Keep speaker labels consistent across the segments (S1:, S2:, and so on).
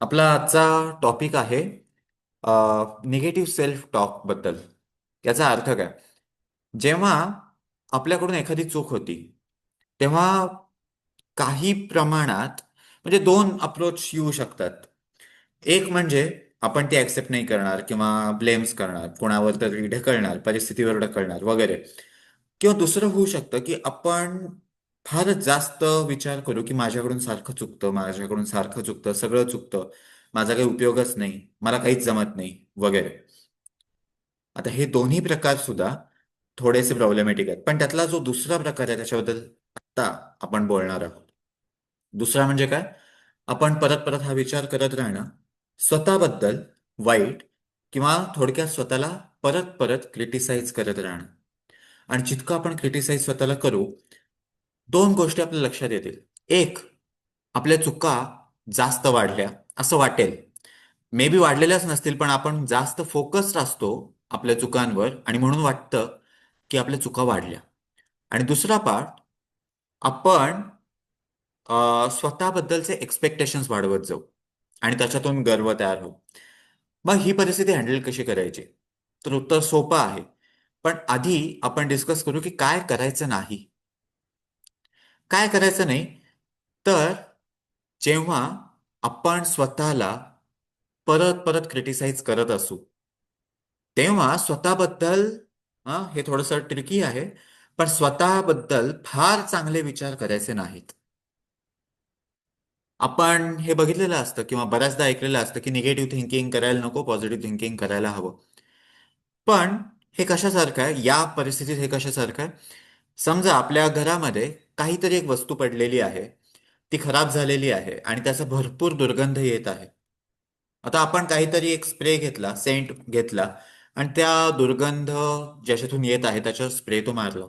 S1: आपला आजचा टॉपिक आहे निगेटिव्ह सेल्फ टॉकबद्दल. याचा अर्थ काय? जेव्हा आपल्याकडून एखादी चूक होती तेव्हा काही प्रमाणात म्हणजे दोन अप्रोच येऊ शकतात. एक म्हणजे आपण ती ऍक्सेप्ट नाही करणार किंवा ब्लेम्स करणार कोणावर तरी ढकलणार परिस्थितीवर ढकलणार वगैरे. किंवा दुसरं होऊ शकतं की आपण फारच जास्त विचार करू की माझ्याकडून सारखं चुकतं माझ्याकडून सारखं चुकतं सगळं चुकतं. माझा काही उपयोगच नाही. मला काहीच जमत नाही. वगैरे. आता हे दोन्ही प्रकार सुद्धा थोडेसे प्रॉब्लेमॅटिक आहेत. पण त्यातला जो दुसरा प्रकार आहे त्याच्याबद्दल आत्ता आपण बोलणार आहोत. दुसरा म्हणजे काय? आपण परत परत हा विचार करत राहणं. स्वतःबद्दल वाईट किंवा थोडक्यात स्वतःला परत परत क्रिटिसाइज करत राहणं. आणि जितकं आपण क्रिटिसाइज स्वतःला करू दोन गोष्टी आपल्या लक्षात येतील. एक आपल्या चुका जास्त वाढल्या असं वाटेल. मे बी वाढलेल्याच नसतील पण आपण जास्त फोकस्ड असतो आपल्या चुकांवर आणि म्हणून वाटतं की आपल्या चुका वाढल्या. आणि दुसरा पार्ट आपण स्वतःबद्दलचे एक्सपेक्टेशन्स वाढवत जाऊ आणि त्याच्यातून गर्व तयार हो मग ही परिस्थिती हँडल कशी करायची? तर उत्तर सोपं आहे. पण आधी आपण डिस्कस करू की काय करायचं नाही. काय करायचं नाही? तर जेव्हा आपण स्वतःला परत परत क्रिटिसाइज करत असू तेव्हा स्वतःबद्दल हे थोडंसं ट्रिकी आहे पण स्वतःबद्दल फार चांगले विचार करायचे नाहीत. आपण हे बघितलेलं असतं किंवा बऱ्याचदा ऐकलेलं असतं की निगेटिव्ह थिंकिंग करायला नको पॉझिटिव्ह थिंकिंग करायला हवं. पण हे कशासारखं आहे? या परिस्थितीत हे कशासारखं आहे? समजा आपल्या घरामध्ये काहीतरी एक वस्तू पडलेली आहे. ती खराब झालेली आहे आणि त्याचा भरपूर दुर्गंध येत आहे. आता आपण काहीतरी एक स्प्रे घेतला सेंट घेतला आणि त्या दुर्गंध ज्याच्यातून येत आहे त्याच्यावर स्प्रे तो मारला.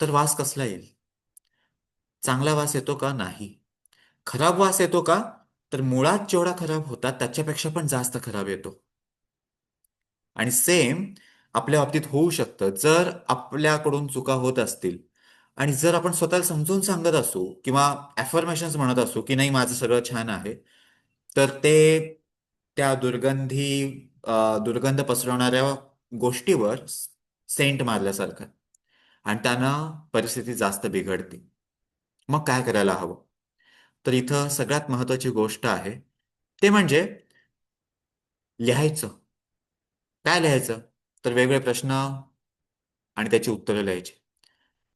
S1: तर वास कसला येईल? चांगला वास येतो का? नाही. खराब वास येतो का? तर मुळात जेवढा खराब होता त्याच्यापेक्षा पण जास्त खराब येतो. आणि सेम आपल्या बाबतीत होऊ शकतं. जर आपल्याकडून चुका होत असतील आणि जर आपण स्वतःला समजून सांगत असू किंवा ॲफर्मेशन्स म्हणत असू की नाही माझं सगळं छान आहे तर ते त्या दुर्गंधी दुर्गंध पसरवणाऱ्या गोष्टीवर सेंट मारल्यासारखं. आणि त्यानं परिस्थिती जास्त बिघडते. मग काय करायला हवं? तर इथं सगळ्यात महत्वाची गोष्ट आहे ते म्हणजे लिहायचं. काय लिहायचं? तर वेगवेगळे प्रश्न आणि त्याची उत्तरं लिहायची.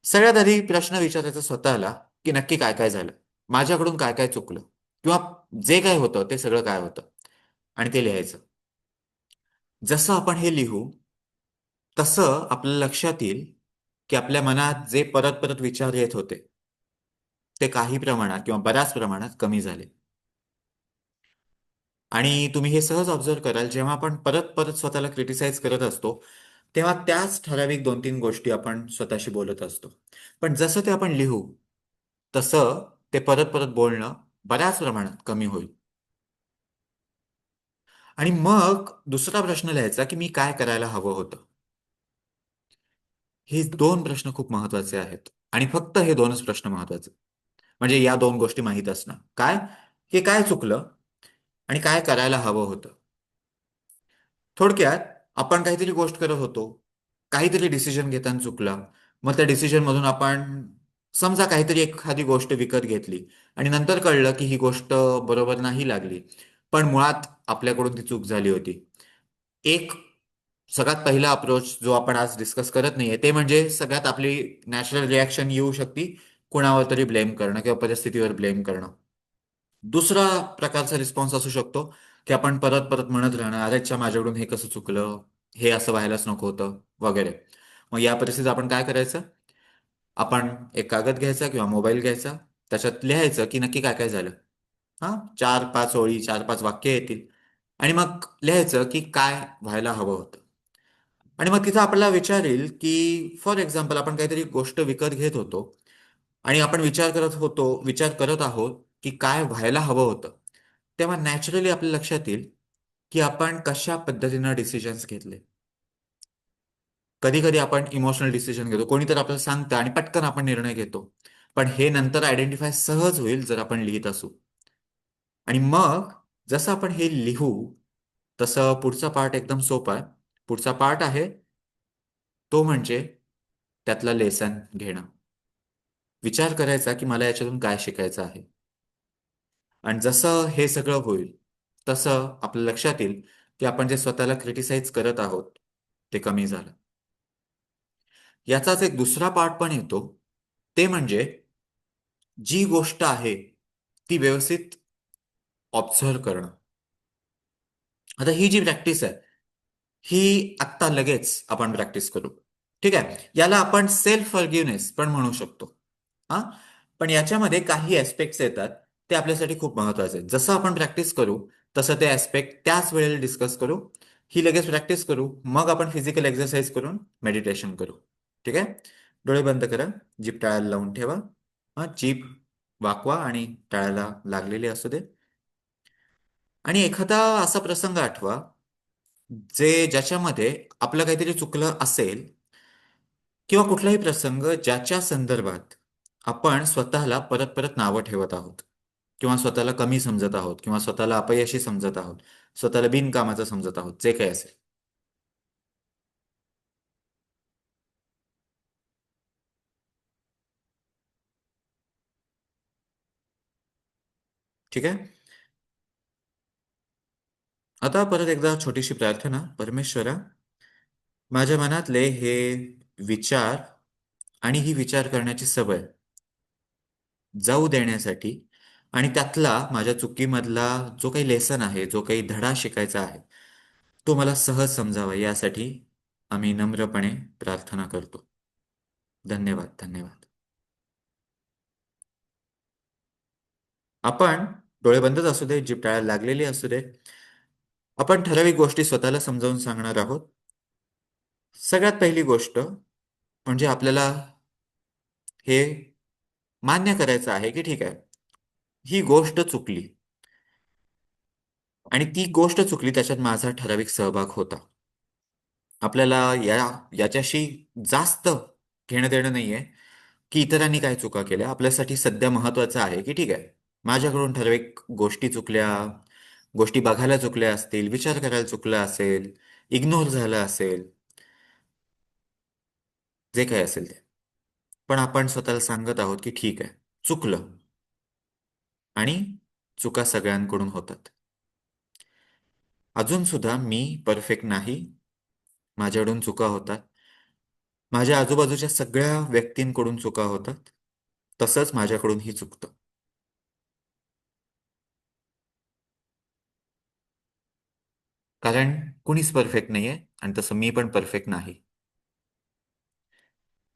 S1: सगळ्यात आधी प्रश्न विचारायचा स्वतःला की नक्की काय काय झालं? माझ्याकडून काय काय चुकलं? किंवा जे काय होतं ते सगळं काय होतं? आणि ते लिहायचं. जसं आपण हे लिहू तसं आपल्या लक्षात येईल की आपल्या मनात जे परत परत विचार येत होते ते काही प्रमाणात किंवा बऱ्याच प्रमाणात कमी झाले. आणि तुम्ही हे सहज ऑब्झर्व कराल जेव्हा आपण परत परत स्वतःला क्रिटिसाइज करत असतो तेव्हा त्याच ठराविक दोन तीन गोष्टी आपण स्वतःशी बोलत असतो. पण जसं ते आपण लिहू तसं ते परत परत बोलणं बऱ्याच प्रमाणात कमी होईल. आणि मग दुसरा प्रश्न लिहायचा की मी काय करायला हवं होतं. हे दोन प्रश्न खूप महत्त्वाचे आहेत. आणि फक्त हे दोनच प्रश्न महत्त्वाचे म्हणजे या दोन गोष्टी माहीत असणं. काय? हे काय चुकलं? आणि काय करायला हवं होतं? थोडक्यात आपण काहीतरी गोष्ट करत होतो काहीतरी डिसिजन घेताना चुकला मग त्या डिसिजन मधून आपण समजा काहीतरी एखादी गोष्ट विकत घेतली आणि नंतर कळलं की ही गोष्ट बरोबर नाही लागली. पण मुळात आपल्याकडून ती चूक झाली होती. एक सगळ्यात पहिला अप्रोच जो आपण आज डिस्कस करत नाहीये ते म्हणजे सगळ्यात आपली नॅचरल रिॲक्शन येऊ शकते कुणावर तरी ब्लेम करणं किंवा परिस्थितीवर ब्लेम करणं. दुसरा प्रकारचा रिस्पॉन्स असू शकतो की आपण परत परत म्हणत राहणं अरेच्या माझ्याकडून हे कसं चुकलं? हे असं व्हायलाच नको होतं वगैरे. मग या परिस्थितीत आपण काय करायचं? आपण एक कागद घ्यायचा किंवा मोबाईल घ्यायचा. त्याच्यात लिहायचं की नक्की काय काय झालं. हा? चार पाच ओळी चार पाच वाक्य येतील. आणि मग लिहायचं की काय व्हायला हवं होतं. आणि मग तिथं आपल्याला विचार येईल की फॉर एक्झाम्पल आपण काहीतरी गोष्ट विकत घेत होतो. आणि आपण विचार करत होतो विचार करत आहोत की काय व्हायला हवं होतं. तेव्हा नॅचरली आपल्या लक्षात येईल की आपण कशा पद्धतीनं डिसिजन्स घेतले? कधी कधी आपण इमोशनल डिसिजन घेतो. कोणीतरी आपल्याला सांगतं आणि पटकन आपण निर्णय घेतो. पण हे नंतर आयडेंटिफाय सहज होईल जर आपण लिहित असू. आणि मग जसं आपण हे लिहू तसं पुढचा पार्ट एकदम सोपा आहे. पुढचा पार्ट आहे तो म्हणजे त्यातला लेसन घेणं. विचार करायचा की मला याच्यातून काय शिकायचं आहे. आणि जसं हे सगळं होईल तसं आपल्या लक्षात येईल की आपण जे स्वतःला क्रिटिसाइज करत आहोत ते कमी झालं. याचाच एक दुसरा पार्ट पण येतो. ते म्हणजे जी गोष्ट आहे ती व्यवस्थित ऑब्झर्व करणं. आता ही जी प्रॅक्टिस आहे ही आत्ता लगेच आपण प्रॅक्टिस करू. ठीक आहे? याला आपण सेल्फ फॉरगिव्हनेस पण म्हणू शकतो. हा? पण याच्यामध्ये काही ऍस्पेक्ट्स येतात ते आपल्यासाठी खूप महत्त्वाचे आहे. जसं आपण प्रॅक्टिस करू तसं ते ॲस्पेक्ट त्याच वेळेला डिस्कस करू. ही लगेच प्रॅक्टिस करू मग आपण फिजिकल एक्सरसाइज करून मेडिटेशन करू. ठीक आहे? डोळे बंद करा जीप टाळ्याला लावून ठेवा. हा जीप वाकवा आणि टाळ्याला लागलेली असू दे. आणि एखादा असा प्रसंग आठवा जे ज्याच्यामध्ये आपलं काहीतरी चुकलं असेल किंवा कुठलाही प्रसंग ज्याच्या संदर्भात आपण स्वतःला परत परत नावं ठेवत आहोत. किंवा स्वतःला कमी समजत आहोत किंवा स्वतःला अपयशी समजत आहोत स्वतःला बिनकामाचं समजत आहोत जे काही असेल. ठीक आहे? आता परत एकदा छोटीशी प्रार्थना. परमेश्वरा माझ्या मनातले हे विचार आणि ही विचार करण्याची सवय जाऊ देण्यासाठी आणि त्यातला माझ्या चुकीमधला जो काही लेसन आहे जो काही धडा शिकायचा आहे तो मला सहज समजावा. यासाठी आम्ही नम्रपणे प्रार्थना करतो. धन्यवाद धन्यवाद. आपण डोळे बंदच असू दे जीभ लागलेली असू दे. आपण ठराविक गोष्टी स्वतःला समजावून सांगणार आहोत. सगळ्यात पहिली गोष्ट म्हणजे आपल्याला हे मान्य करायचं आहे की ठीक आहे. ही गोष्ट चुकली. आणि ती गोष्ट चुकली त्याच्यात माझा ठराविक सहभाग होता. आपल्याला या याच्याशी जास्त घेणं देणं नाहीये की इतरांनी काय चुका केल्या. आपल्यासाठी सध्या महत्वाचं आहे की ठीक आहे माझ्याकडून ठराविक गोष्टी चुकल्या गोष्टी बघायला चुकल्या असतील विचार करायला चुकला असेल इग्नोर झालं असेल जे काही असेल ते. पण आपण स्वतःला सांगत आहोत की ठीक आहे चुकलं. आणि चुका सगळ्यांकडून होतात. अजून सुद्धा मी परफेक्ट नाही. माझ्याकडून चुका होतात. माझ्या आजूबाजूच्या सगळ्या व्यक्तींकडून चुका होतात. तसंच माझ्याकडूनही चुकतं. कारण कुणीच परफेक्ट नाहीये आणि तसं मी पण परफेक्ट नाही.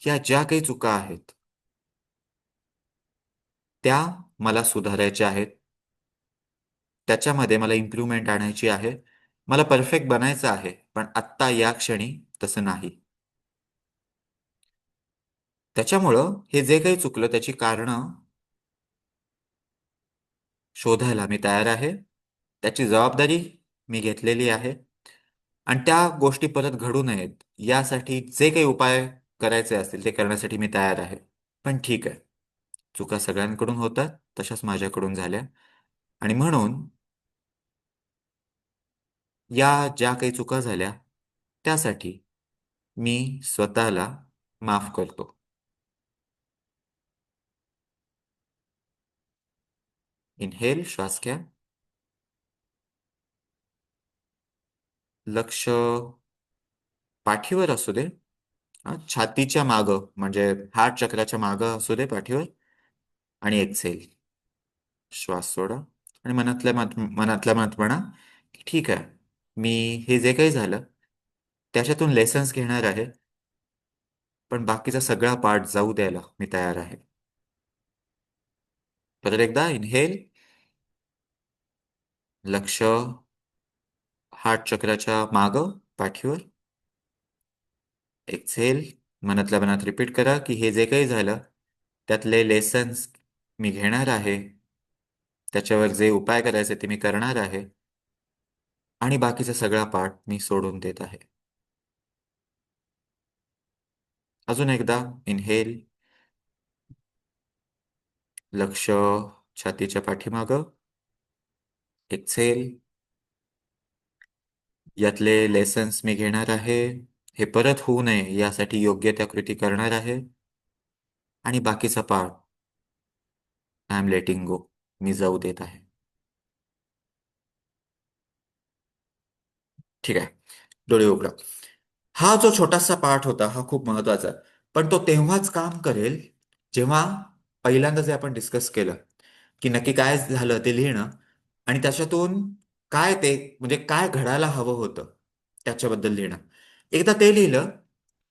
S1: या ज्या काही चुका आहेत त्या मला सुधारायचे आहेत. त्याच्यामध्ये मला इम्प्रूव्हमेंट आणायची आहे. मला परफेक्ट बनायचं आहे पण आत्ता या क्षणी तसं नाही. त्याच्यामुळं हे जे काही चुकलं त्याची कारणं शोधायला मी तयार आहे. त्याची जबाबदारी मी घेतलेली आहे. आणि त्या गोष्टी परत घडू नयेत. यासाठी जे काही उपाय करायचे असतील ते करण्यासाठी मी तयार आहे. पण ठीक आहे. चुका सगळ्यांकडून होतात तशाच माझ्याकडून झाल्या. आणि म्हणून या ज्या काही चुका झाल्या त्यासाठी मी स्वतःला माफ करतो. इनहेल श्वास घ्या. लक्ष पाठीवर असू दे. छातीच्या मागं म्हणजे हार्ट चक्राच्या मागं असू दे पाठीवर. आणि एक्सेल श्वास सोडा आणि मनातल्या मात मनातल्या मत म्हणा की ठीक आहे मी हे जे काही झालं त्याच्यातून लेसन्स घेणार आहे पण बाकीचा सगळा पार्ट जाऊ द्यायला मी तयार आहे. परत एकदा इनहेल लक्ष हार्ट चक्राच्या मागं पाठीवर. एक्सेल मनातल्या मनात रिपीट करा की हे जे काही झालं त्यातले लेसन्स मी घेणार आहे. त्याच्यावर जे उपाय करायचे ते मी करणार आहे. आणि बाकीचा सगळा पाठ मी सोडून देत आहे. अजून एकदा इनहेल लक्ष छातीच्या पाठीमागं. एक्सेल यातले लेसन्स मी घेणार आहे. हे परत होऊ नये यासाठी योग्य त्या कृती करणार आहे. आणि बाकीचा पाठ आय एम लेटिंग गो मी जाऊ देत आहे. ठीक आहे. डोळे उघडा. हा जो छोटासा पार्ट होता हा खूप महत्त्वाचा पण तो तेव्हाच काम करेल जेव्हा पहिल्यांदा जे आपण डिस्कस केलं की नक्की काय झालं ते लिहिणं आणि त्याच्यातून काय ते म्हणजे काय घडायला हवं होतं त्याच्याबद्दल लिहिणं. एकदा ते लिहिलं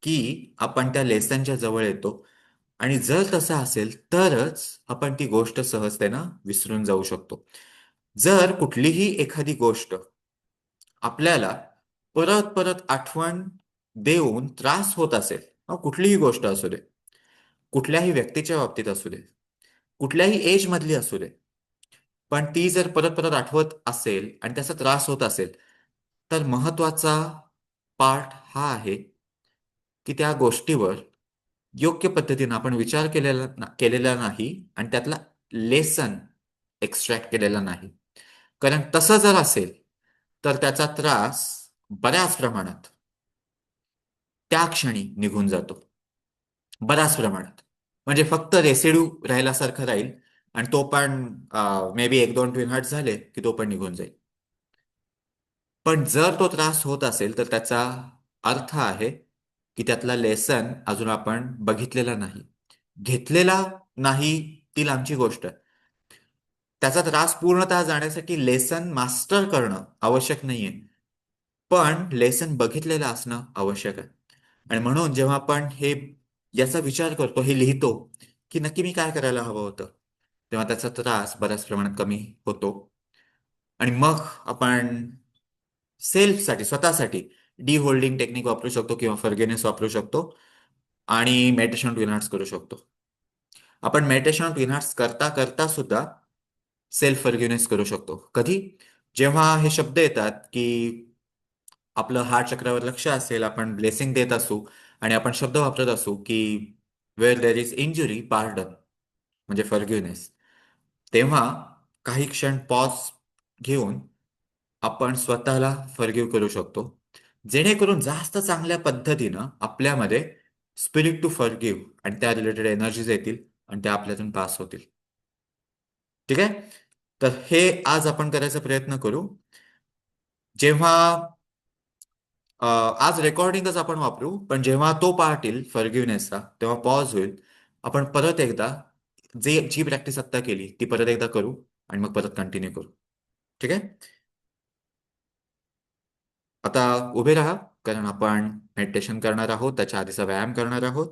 S1: की आपण त्या लेसनच्या जवळ येतो आणि जर तसं असेल तरच आपण ती गोष्ट सहजतेनं विसरून जाऊ शकतो. जर कुठलीही एखादी गोष्ट आपल्याला परत परत आठवण देऊन त्रास होत असेल कुठलीही गोष्ट असू दे कुठल्याही व्यक्तीच्या बाबतीत असू दे कुठल्याही एज मधली असू दे पण ती जर परत परत आठवत असेल आणि त्याचा त्रास होत असेल तर महत्त्वाचा पार्ट हा आहे की त्या गोष्टीवर योग्य पद्धतीनं आपण विचार केलेला ना- केलेला नाही आणि त्यातला लेसन एक्स्ट्रॅक्ट केलेला नाही. कारण तसं जर असेल तर त्याचा त्रास बऱ्याच प्रमाणात त्या क्षणी निघून जातो. बऱ्याच प्रमाणात. म्हणजे फक्त रेसिड्यू राहिल्यासारखं राहील आणि तो पण मे बी एक दोन ट्विन हर्ट झाले की तो पण निघून जाईल. पण जर तो त्रास होत असेल तर त्याचा अर्थ आहे की त्यातला लेसन अजून आपण बघितलेला नाही. घेतलेला नाही ती लांबची गोष्ट. त्याचा त्रास पूर्णतः जाण्यासाठी लेसन मास्टर करणं आवश्यक नाहीये. पण लेसन बघितलेलं असणं आवश्यक आहे. आणि म्हणून जेव्हा आपण हे याचा विचार करतो हे लिहितो की नक्की मी काय करायला हवं होतं तेव्हा त्याचा त्रास बऱ्याच प्रमाणात कमी होतो. आणि मग आपण सेल्फसाठी स्वतःसाठी डी होल्डिंग टेक्निक वापरू शकतो किंवा फर्गेनेस वापरू शकतो आणि मेडिटेशन ट्विन करू शकतो. आपण मेडिटेशन ट्विन करता करता सुद्धा सेल्फ फर्ग्युनेस करू शकतो. कधी? जेव्हा हे शब्द येतात की आपलं हार्ट चक्रावर लक्ष असेल आपण ब्लेसिंग देत असू आणि आपण शब्द वापरत असू की where there is injury pardon म्हणजे फर्ग्युनेस तेव्हा काही क्षण पॉज घेऊन आपण स्वतःला फर्ग्यू करू शकतो. जेणेकरून जास्त चांगल्या पद्धतीनं आपल्यामध्ये स्पिरिट टू फर्गिव्ह आणि त्या रिलेटेड एनर्जीज येतील आणि त्या आपल्यातून पास होतील. ठीक आहे? तर हे आज आपण करायचा प्रयत्न करू. जेव्हा आज रेकॉर्डिंगच आपण वापरू पण जेव्हा तो पार्ट येईल फॉरगिव्हनेसचा तेव्हा पॉज होईल. आपण परत एकदा जे जी प्रॅक्टिस आत्ता केली ती परत एकदा करू आणि मग परत कंटिन्यू करू. ठीक आहे? आता उभे राहा कारण आपण मेडिटेशन करणार आहोत त्याच्या आधीचा व्यायाम करणार आहोत.